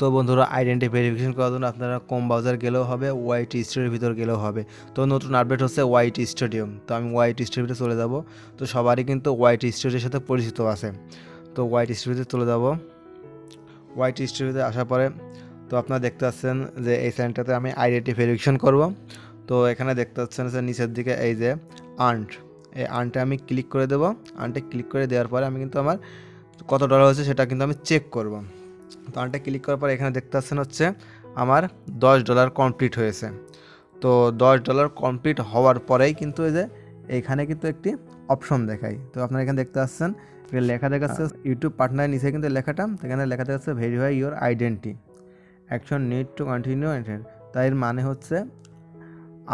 তো বন্ধুরা identity verification করার জন্য আপনারা কম ব্রাউজার গেলেও হবে ওয়াইট স্টুডিওর ভিতর গেলেও হবে। তো নতুন আপডেট হচ্ছে ওয়াইট স্টুডিও তো আমি ওয়াইট স্টুডিওতে চলে যাব। তো সবারই কিন্তু ওয়াইট স্টুডিওর সাথে পরিচিত আছে। তো ওয়াইট স্টুডিওতে চলে যাব। ওয়াইট স্টুডিওতে আসার পরে তো আপনারা দেখতে পাচ্ছেন যে এই চ্যানেলটাতে আমি আইডেন্টি ভেরিফিকেশন করব। তো এখানে দেখতে পাচ্ছেন যে নিচের দিকে এই যে আন্ট এই আর্নটা আমি ক্লিক করে দেবো। আর্নটা ক্লিক করে দেওয়ার পরে আমি কিন্তু আমার কত ডলার হয়েছে সেটা কিন্তু আমি চেক করব। তো আর্নটা ক্লিক করার পরে এখানে দেখতে পাচ্ছেন হচ্ছে আমার দশ ডলার কমপ্লিট হয়েছে। তো দশ ডলার কমপ্লিট হওয়ার পরেই কিন্তু এই যে এখানে কিন্তু একটি অপশন দেখায় তো আপনারা এখানে দেখতে পাচ্ছেন এখানে লেখা দেখাচ্ছে ইউটিউব পার্টনার নিচে কিন্তু লেখাটা এখানে লেখা দেখাচ্ছে verify your identity action need to continue তাই এর মানে হচ্ছে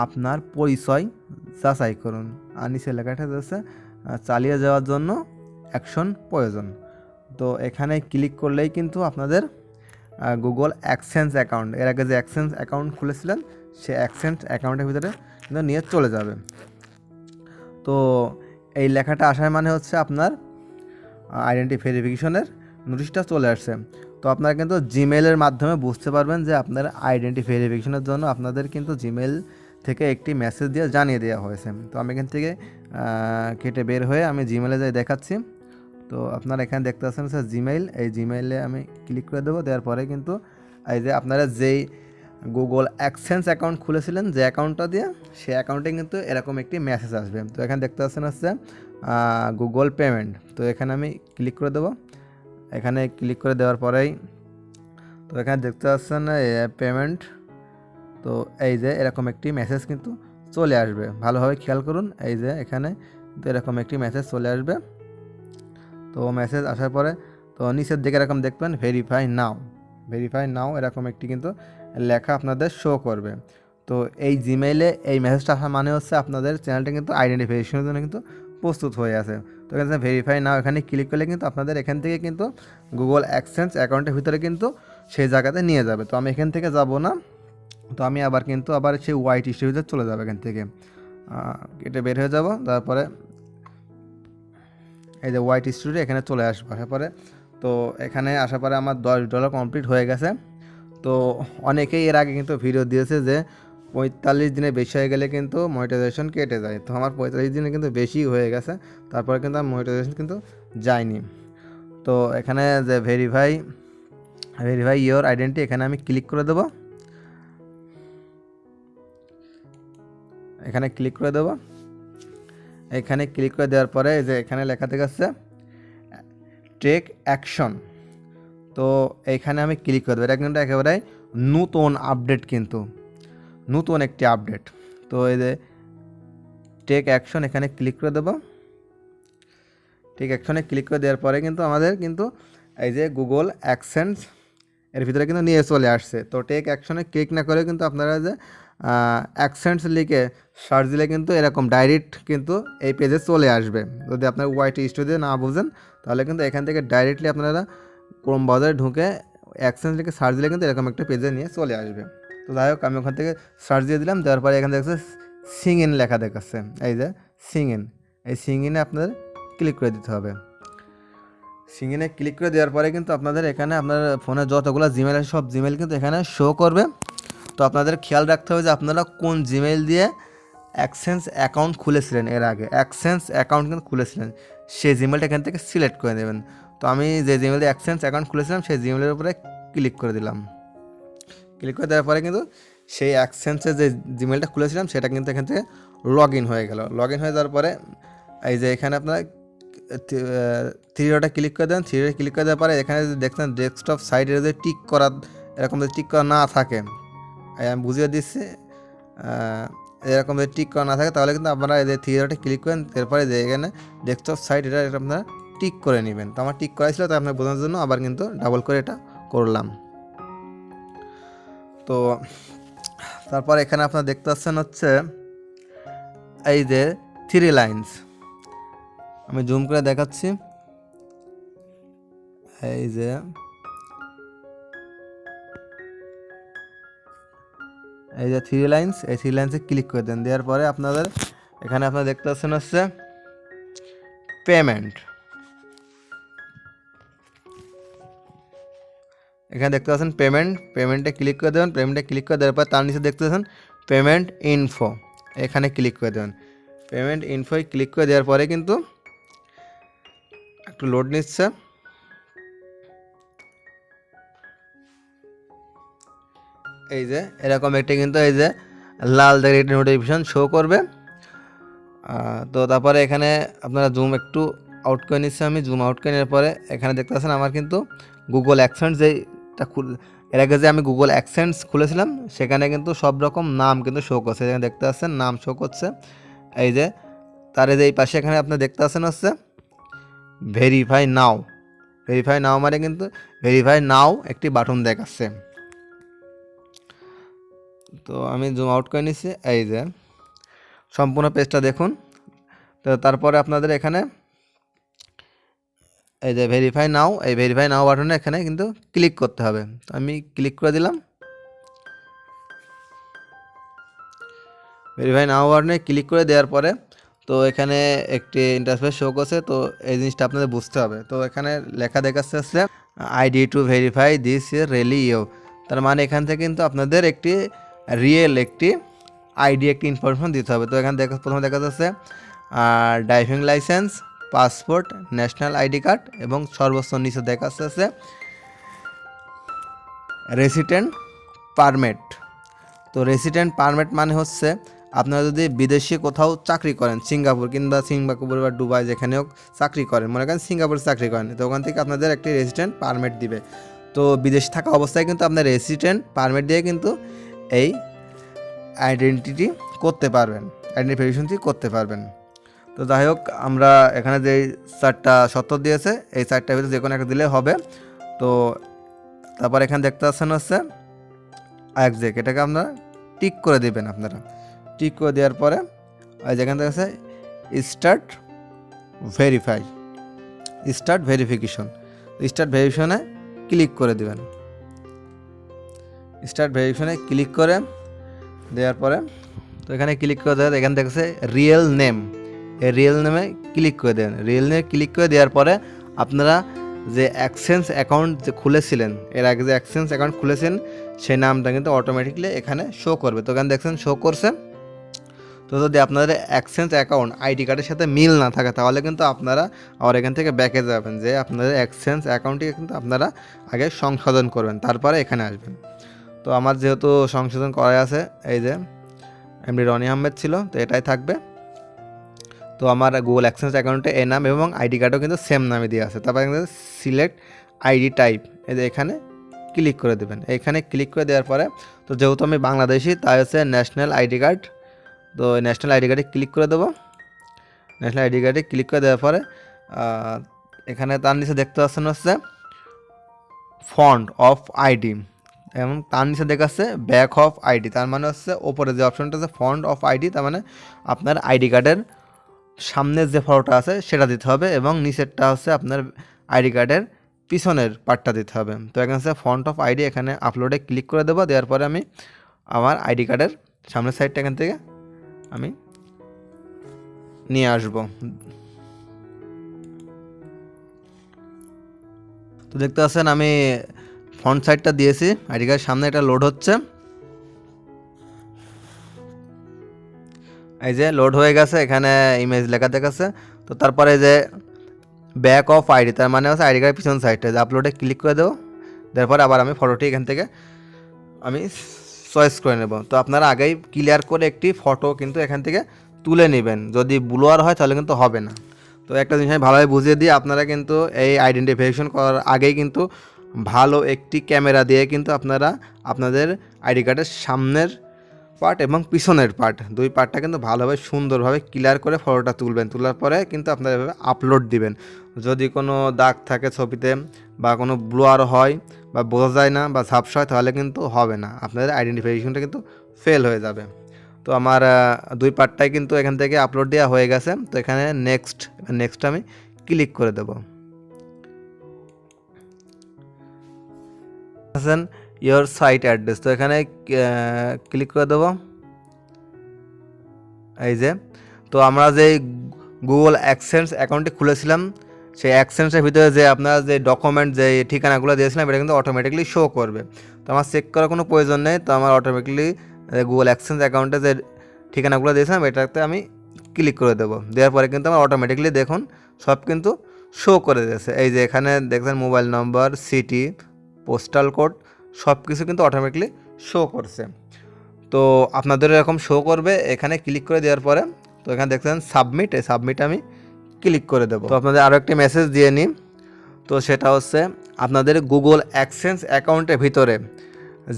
আপনার পরিচয় যাচাই করুন। আর নিচে লেখাটা হচ্ছে চালিয়ে যাওয়ার জন্য অ্যাকশন প্রয়োজন। তো এখানে ক্লিক করলেই কিন্তু আপনাদের গুগল অ্যাকসেন্স অ্যাকাউন্ট এর আগে যে অ্যাকসেন্স অ্যাকাউন্ট খুলেছিলেন সে অ্যাকসেন্স অ্যাকাউন্টের ভিতরে কিন্তু নিয়ে চলে যাবে। তো এই লেখাটা আসার মানে হচ্ছে আপনার আইডেন্টি ভেরিফিকেশনের নোটিশটা চলে আসছে। তো আপনারা কিন্তু জিমেলের মাধ্যমে বুঝতে পারবেন যে আপনার আইডেন্টি ভেরিফিকেশনের জন্য আপনাদের কিন্তু জিমেল থেকে একটি মেসেজ দিয়ে জানিয়ে দেওয়া হয়েছে। তো আমি এখান থেকে কেটে বের হয়ে আমি জিমেলে যাই দেখাচ্ছি। তো আপনারা এখানে দেখতে পাচ্ছেন স্যার জিমেইল এই জিমেইলে আমি ক্লিক করে দেবো। দেওয়ার পরে কিন্তু এই যে আপনারা যেই গুগল অ্যাকসেন্স অ্যাকাউন্ট খুলেছিলেন, যে অ্যাকাউন্টটা দিয়ে সেই অ্যাকাউন্টে কিন্তু এরকম একটি মেসেজ আসবে। তো এখানে দেখতে পাচ্ছেন হচ্ছে গুগল পেমেন্ট তো এখানে আমি ক্লিক করে দেবো। এখানে ক্লিক করে দেওয়ার পরেই তো এখানে দেখতে পাচ্ছেন পেমেন্ট তো এই যে এরকম একটি মেসেজ কিন্তু চলে আসবে। ভালোভাবে খেয়াল করুন, এই যে এখানে কিন্তু এরকম একটি মেসেজ চলে আসবে। তো মেসেজ আসার পরে, তো নিচের দিকে এরকম দেখবেন ভেরিফাই নাও ভেরিফাই নাও এরকম একটি কিন্তু লেখা আপনাদের শো করবে। তো এই জিমেইলে এই মেসেজটা আসা মানে হচ্ছে আপনাদের চ্যানেলটা কিন্তু আইডেন্টিফিকেশনের জন্য কিন্তু প্রস্তুত হয়ে আছে। তো এখানে ভেরিফাই নাও এখানে ক্লিক করলে কিন্তু আপনাদের এখান থেকে কিন্তু গুগল অ্যাক্সেন্স অ্যাকাউন্টের ভিতরে কিন্তু সেই জায়গাতে নিয়ে যাবে। তো আমি এখান থেকে যাব না, তো আমি আবার কিন্তু আবার সেই হোয়াইট স্টুডিওতে চলে যাব এখান থেকে। কেটে বের হয়ে যাব, তারপরে এই যে হোয়াইট স্টুডিও এখানে চলে আসব আসার পরে। তো এখানে আসার পরে আমার দশ ডলার কমপ্লিট হয়ে গেছে। তো অনেকেই এর আগে কিন্তু ভিডিও দিয়েছে যে পঁয়তাল্লিশ দিনে বেশি হয়ে গেলে কিন্তু মনিটাইজেশন কেটে যায়। তো আমার পঁয়তাল্লিশ দিনে কিন্তু বেশি হয়ে গেছে। তারপরে কিন্তু আমার মনিটাইজেশন কিন্তু যায়নি। তো এখানে যে ভেরিফাই ভেরিফাই ইয়োর আইডেন্টি এখানে আমি ক্লিক করে দেবো। এখানে ক্লিক করে দেবো। এখানে ক্লিক করে দেওয়ার পরে যে এখানে লেখা দেখাচ্ছে টেক অ্যাকশন তো এইখানে আমি ক্লিক করে দেবো। এটা কিন্তু একেবারে নতুন আপডেট কিন্তু, নতুন একটি আপডেট। তো এই যে টেক অ্যাকশন এখানে ক্লিক করে দেবো। টেক অ্যাকশনে ক্লিক করে দেওয়ার পরে কিন্তু আমাদের কিন্তু এই যে গুগল অ্যাকসেন্স এর ভিতরে কিন্তু নিয়ে চলে আসছে। তো টেক অ্যাকশনে ক্লিক না করে কিন্তু আপনারা যে অ্যাকসেন্টস লিখে সার্চ দিলে কিন্তু এরকম ডাইরেক্ট কিন্তু এই পেজে চলে আসবে। যদি আপনার ওয়াইটি স্টুডিও না বুঝেন, তাহলে কিন্তু এখান থেকে ডাইরেক্টলি আপনারা ক্রোম বাজারে ঢুকে অ্যাকসেন্স লিখে সার্চ দিলে কিন্তু এরকম একটা পেজে নিয়ে চলে আসবে। তো যাই হোক, আমি ওখান থেকে সার্চ দিয়ে দিলাম, দেওয়ার পরে এখানে দেখছে সিং ইন লেখা দেখাচ্ছে এই যে সিং ইন এই সিং ইনে আপনাদের ক্লিক করে দিতে হবে। সিং ইনে ক্লিক করে দেওয়ার পরে কিন্তু আপনাদের এখানে আপনার ফোনে যতগুলো জিমেল আছে, সব জিমেল কিন্তু এখানে শো করবে। তো আপনাদের খেয়াল রাখতে হবে যে আপনারা কোন জিমেল দিয়ে অ্যাকসেন্স অ্যাকাউন্ট খুলেছিলেন এর আগে। অ্যাকসেন্স অ্যাকাউন্ট কিন্তু খুলেছিলেন। সেই জিমেলটা এখান থেকে সিলেক্ট করে দেবেন। তো আমি যে জিমেল দিয়ে অ্যাকসেন্স অ্যাকাউন্ট খুলেছিলাম, সেই জিমেলের উপরে ক্লিক করে দিলাম। ক্লিক করে দেওয়ার পরে কিন্তু সেই অ্যাকসেন্সের যে জিমেলটা খুলেছিলাম, সেটা কিন্তু এখান থেকে লগ ইন হয়ে গেল। লগ ইন হয়ে যাওয়ার পরে এই যে এখানে আপনার থ্রি ক্লিক করে দেন। থ্রি ক্লিক করে দেওয়ার পরে এখানে দেখছেন ডেস্কটপ সাইডে যদি টিক করা, এরকম যদি টিক করা না থাকে আমি বুঝিয়ে দিচ্ছি এরকম যদি টিক করা না থাকে, তাহলে কিন্তু আপনারা থ্রি ডটে ক্লিক করেন, এরপরে যে এখানে ডেস্কটপ সাইড এটা এটা আপনারা টিক করে নেবেন। তো আমার টিক করা ছিল, তাই আপনার বোঝানোর জন্য আবার কিন্তু ডাবল করে এটা করলাম। তো তারপর এখানে আপনারা দেখতে পাচ্ছেন হচ্ছে এই যে থ্রি লাইন্স আমি জুম করে দেখাচ্ছি। এই যে এই যে থ্রি লাইন্স এই থ্রি লাইন্সে ক্লিক করে দেন। দেওয়ার পরে আপনাদের এখানে আপনারা দেখতে পাচ্ছেন হচ্ছে পেমেন্ট এখানে দেখতে পাচ্ছেন পেমেন্ট পেমেন্টে ক্লিক করে দেবেন। পেমেন্টে ক্লিক করে দেওয়ার পর তার নিচে দেখতে পাচ্ছেন পেমেন্ট ইনফো এখানে ক্লিক করে দেবেন। পেমেন্ট ইনফোয় ক্লিক করে দেওয়ার পরে কিন্তু একটু লোড নিচ্ছে। এই যে, এরকম একটি কিন্তু এই যে লাল দেখে একটি নোটিফিকেশন শো করবে। তো তারপরে এখানে আপনারা জুম একটু আউট করে নিচ্ছে আমি। জুম আউট করে নেওয়ার পরে এখানে দেখতে পাচ্ছেন আমার কিন্তু গুগল অ্যাকসেন্ট যেটা খুল এর আগে যে আমি গুগল অ্যাকসেন্টস খুলেছিলাম, সেখানে কিন্তু সব রকম নাম কিন্তু শো করছে। এখানে দেখতে পাচ্ছেন নাম শো করছে। এই যে, তার যে এই পাশে এখানে আপনি দেখতে পাচ্ছেন হচ্ছে ভেরিফাই নাও ভেরিফাই নাও মানে কিন্তু ভেরিফাই নাও একটি বাটন দেখাচ্ছে। তো আমি জুম আউট করে নিচ্ছি এই যে। সম্পূর্ণ পেজটা দেখুন। তো তারপরে আপনাদের এখানে এই যে ভেরিফাই নাও এই ভেরিফাই নাও বাটনে এখানে কিন্তু ক্লিক করতে হবে। তো আমি ক্লিক করে দিলাম। ভেরিফাই নাও বাটনে ক্লিক করে দেওয়ার পরে তো এখানে একটি ইন্টারফেস শো করছে, তো এই জিনিসটা আপনাদের বুঝতে হবে। তো এখানে লেখা দেখাচ্ছে হচ্ছে ID to verify this year really you তার মানে এখান থেকে কিন্তু আপনাদের একটি রিয়েল একটি আইডি একটি ইনফরমেশন দিতে হবে। তো এখানে দেখা, প্রথমে দেখা যাচ্ছে driving licence passport national ID card এবং সর্বোচ্চ নিচে দেখা যাচ্ছে রেসিডেন্ট পারমিট তো রেসিডেন্ট পারমিট মানে হচ্ছে, আপনারা যদি বিদেশে কোথাও চাকরি করেন, সিঙ্গাপুর কিংবা সিঙ্গাপুর বা দুবাই যেখানে হোক চাকরি করেন, মনে করেন সিঙ্গাপুরে চাকরি করেন, তো ওখান থেকে আপনাদের একটি রেসিডেন্ট পারমিট দিবে। তো বিদেশে থাকা অবস্থায় কিন্তু আপনার রেসিডেন্ট পারমিট দিয়ে কিন্তু এই আইডেন্টিটি করতে পারবেন আইডেন্টিফিকেশনটি করতে পারবেন। তো যাই হোক, আমরা এখানে যে চারটা শর্ত দিয়েছে, এই চারটার ভিতরে যে কোনো একটা দিলে হবে। তো তারপর এখানে দেখতে পাচ্ছেন হচ্ছে একজেক এটাকে আপনারা টিক করে দেবেন আপনারা। টিক করে দেওয়ার পরে ওই যেখান থেকে আছে start verify start verification start ভেরিফিকেশনে click করে দেবেন। স্টার্ট ভেরিফিকেশনে ক্লিক করে দেওয়ার পরে, তো এখানে ক্লিক করে দেওয়ার এখানে দেখছে রিয়েল নেম এই রিয়েল নেমে ক্লিক করে দেন। রিয়েল নেমে ক্লিক করে দেওয়ার পরে আপনারা যে অ্যাক্সেন্স অ্যাকাউন্ট যে খুলেছিলেন, এর আগে যে অ্যাক্সেন্স অ্যাকাউন্ট খুলেছেন, সেই নামটা কিন্তু অটোমেটিকলি এখানে শো করবে। তো এখানে দেখছেন শো করছে। তো যদি আপনাদের অ্যাক্সেন্স অ্যাকাউন্ট আইডি কার্ডের সাথে মিল না থাকে, তাহলে কিন্তু আপনারা আবার এখান থেকে ব্যাকে যাবেন যে আপনাদের অ্যাক্সেন্স অ্যাকাউন্টটিকে কিন্তু আপনারা আগে সংশোধন করবেন, তারপরে এখানে আসবেন। তো আমার যেহেতু সংশোধন করা আছে, এই যে এমডি রনি আহমেদ ছিল, তো এটাই থাকবে। তো আমার গুগল অ্যাক্সেন্স অ্যাকাউন্টে এ নাম এবং আইডি কার্ডও কিন্তু সেম নামে দিয়ে আছে। তারপরে সিলেক্ট আইডি টাইপ এই যে এখানে ক্লিক করে দেবেন। এখানে ক্লিক করে দেওয়ার পরে, তো যেহেতু আমি বাংলাদেশি, তাই হচ্ছে ন্যাশনাল আইডি কার্ড তো ন্যাশনাল আইডি কার্ডে ক্লিক করে দেবো। ন্যাশনাল আইডি কার্ডে ক্লিক করে দেওয়ার পরে এখানে তার নিচে দেখতে পাচ্ছেন হচ্ছে ফন্ট অফ আইডি এবং তার নিচে দেখাচ্ছে ব্যাক অফ আইডি তার মানে হচ্ছে ওপরে যে অপশনটা আছে ফন্ট অফ আইডি তার মানে আপনার আইডি কার্ডের সামনের যে ফটোটা আছে সেটা দিতে হবে এবং নিচেরটা হচ্ছে আপনার আইডি কার্ডের পিছনের পার্টটা দিতে হবে। তো এখানে হচ্ছে ফন্ট অফ আইডি এখানে আপলোডে ক্লিক করে দেবো, দেওয়ার পরে আমি আমার আইডি কার্ডের সামনের সাইডটা এখান থেকে আমি নিয়ে আসব। তো দেখতে পাচ্ছেন আমি ফ্রন্ট সাইডটা দিয়েছি আইডি কার্ডের সামনে এটা লোড হচ্ছে। এই যে লোড হয়ে গেছে, এখানে ইমেজ লেখা দেখাচ্ছে। তো তারপরে যে ব্যাক অফ আইডি তার মানে হচ্ছে আইডি কার্ডের পিছন সাইডটা যে আপলোডে ক্লিক করে দেবো তারপরে আবার আমি ফটোটি এখান থেকে আমি চয়েস করে নেব। তো আপনারা আগেই ক্লিয়ার করে একটি ফটো কিন্তু এখান থেকে তুলে নেবেন। যদি ব্লোয়ার হয় তাহলে কিন্তু হবে না। তো একটা জিনিস আমি ভালোভাবে বুঝিয়ে দিই, আপনারা কিন্তু এই আইডেন্টিফিকেশন করার আগেই কিন্তু ভালো একটি ক্যামেরা দিয়ে কিন্তু আপনারা আপনাদের আইডি কার্ডের সামনের পার্ট এবং পিছনের পার্ট, দুই পার্টটা কিন্তু ভালোভাবে সুন্দরভাবে ক্লিয়ার করে ফটোটা তুলবেন। তোলার পরে কিন্তু আপনারা এভাবে আপলোড দিবেন। যদি কোনো দাগ থাকে ছবিতে বা কোনো ব্লোয়ার হয় বা বোঝা যায় না বা ঝাপসা হয়, তাহলে কিন্তু হবে না। আপনাদের আইডেন্টিফিকেশনটা কিন্তু ফেল হয়ে যাবে। তো আমার দুই পার্টটাই কিন্তু এখান থেকে আপলোড দেওয়া হয়ে গেছে। তো এখানে নেক্সট নেক্সট আমি ক্লিক করে দেবো। আছেন ইয়োর সাইট অ্যাড্রেস তো এখানে ক্লিক করে দেবো। এই যে, তো আমরা যে গুগল অ্যাকসেন্স অ্যাকাউন্টটি খুলেছিলাম, সেই অ্যাক্সেন্সের ভিতরে যে আপনার যে ডকুমেন্ট যে ঠিকানাগুলো দিয়েছিলাম, এটা কিন্তু অটোমেটিকলি শো করবে। তো আমার চেক করার কোনো প্রয়োজন নেই, তো আমার অটোমেটিকলি গুগল অ্যাক্সেন্স অ্যাকাউন্টে যে ঠিকানাগুলো দিয়েছিলাম, এটাতে আমি ক্লিক করে দেবো। দেওয়ার পরে কিন্তু আমার অটোমেটিকলি দেখুন, সব কিন্তু শো করে দিয়েছে। এই যে এখানে দেখছেন mobile number city postal code সব কিছু কিন্তু অটোমেটিকলি শো করছে। তো আপনাদের এরকম শো করবে, এখানে ক্লিক করে দেওয়ার পরে, তো এখানে দেখছেন সাবমিট এই সাবমিট আমি ক্লিক করে দেবো। তো আপনাদের আরও একটি মেসেজ দিয়ে নিই। তো সেটা হচ্ছে, আপনাদের গুগল অ্যাক্সেন্স অ্যাকাউন্টের ভিতরে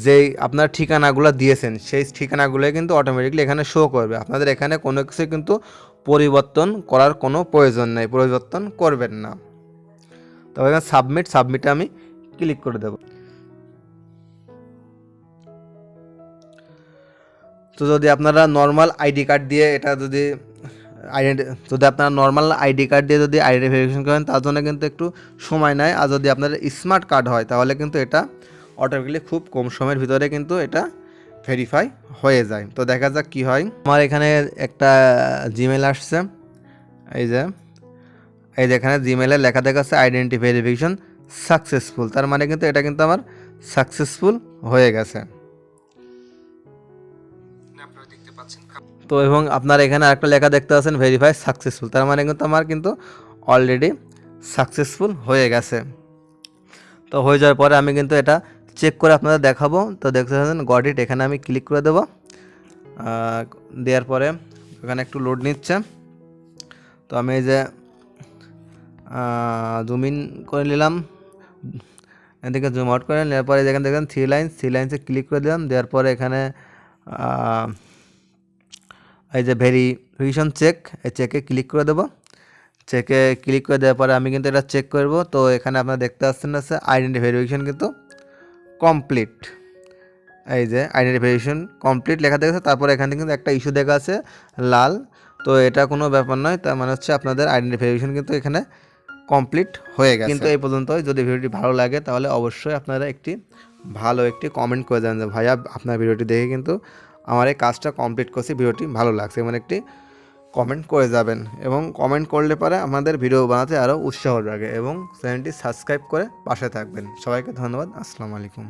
যেই আপনার ঠিকানাগুলো দিয়েছেন, সেই ঠিকানাগুলো কিন্তু অটোমেটিকলি এখানে শো করবে। আপনাদের এখানে কোনো কিছু কিন্তু পরিবর্তন করার কোনো প্রয়োজন নেই, পরিবর্তন করবেন না। তবে এখানে সাবমিট সাবমিটে আমি ক্লিক করে দেবো। তো যদি আপনারা নর্মাল আইডি কার্ড দিয়ে এটা যদি আইডেন্টি যদি আপনারা নর্মাল আইডি কার্ড দিয়ে যদি আইডি ভেরিফিকেশন করেন, তার জন্য কিন্তু একটু সময় নেয়। আর যদি আপনার স্মার্ট কার্ড হয়, তাহলে কিন্তু এটা অটোমেটিকলি খুব কম সময়ের ভিতরে কিন্তু এটা ভেরিফাই হয়ে যায়। তো দেখা যাক কী হয়। আমার এখানে একটা জিমেল আসছে। এই যে এই যে এখানে জিমেলে লেখা দেখাচ্ছে আইডেন্টি ভেরিফিকেশন সাকসেসফুল তার মানে কিন্তু এটা কিন্তু আমার সাকসেসফুল হয়ে গেছে। তো এবং আপনার এখানে আরেকটা লেখা দেখতে পাচ্ছেন ভেরিফাই সাকসেসফুল তার মানে কিন্তু আমার কিন্তু অলরেডি সাকসেসফুল হয়ে গেছে। তো হয়ে যাওয়ার পরে আমি কিন্তু এটা চেক করে আপনাদের দেখাবো। তো দেখতে পাচ্ছেন গড ইট এখানে আমি ক্লিক করে দেবো। দেওয়ার পরে এখানে একটু লোড নিচ্ছে। তো আমি এই যে জুম ইন করে নিলাম। এদিকে জুম আউট করে নেওয়ার পরে যেখানে দেখেন থ্রি লাইন থ্রি লাইন্সে ক্লিক করে দিলাম, দেওয়ার পরে এখানে এই যে ভেরিফিকেশন চেক এই চেকে ক্লিক করে দেবো। চেকে ক্লিক করে দেওয়ার পরে আমি কিন্তু এটা চেক করব। তো এখানে আপনারা দেখতে পাচ্ছেন আছে আইডেন্টি ভেরিফিকেশন কিন্তু কমপ্লিট এই যে আইডেন্টি ভেরিফিকেশন কমপ্লিট লেখা দেখেছে, তারপরে এখানে কিন্তু একটা ইস্যু দেখা আছে, লাল। তো এটা কোনো ব্যাপার নয়, তার মানে হচ্ছে আপনাদের আইডেন্টি ভেরিফিকেশন কিন্তু এখানে কমপ্লিট হয়ে গেছে। কিন্তু এই পর্যন্ত যদি ভিডিওটি ভালো লাগে, তাহলে অবশ্যই আপনারা একটি ভালো একটি কমেন্ট করে দেন যে, ভাইয়া, আপনার ভিডিওটি দেখে কিন্তু আমার এই কাজটা কমপ্লিট করছি, ভিডিওটি ভালো লাগছে। এমন একটি কমেন্ট করে যাবেন। এবং কমেন্ট করলে পরে আমাদের ভিডিও বানাতে আরও উৎসাহ লাগে এবং চ্যানেলটি সাবস্ক্রাইব করে পাশে থাকবেন। সবাইকে ধন্যবাদ। আসসালামু আলাইকুম।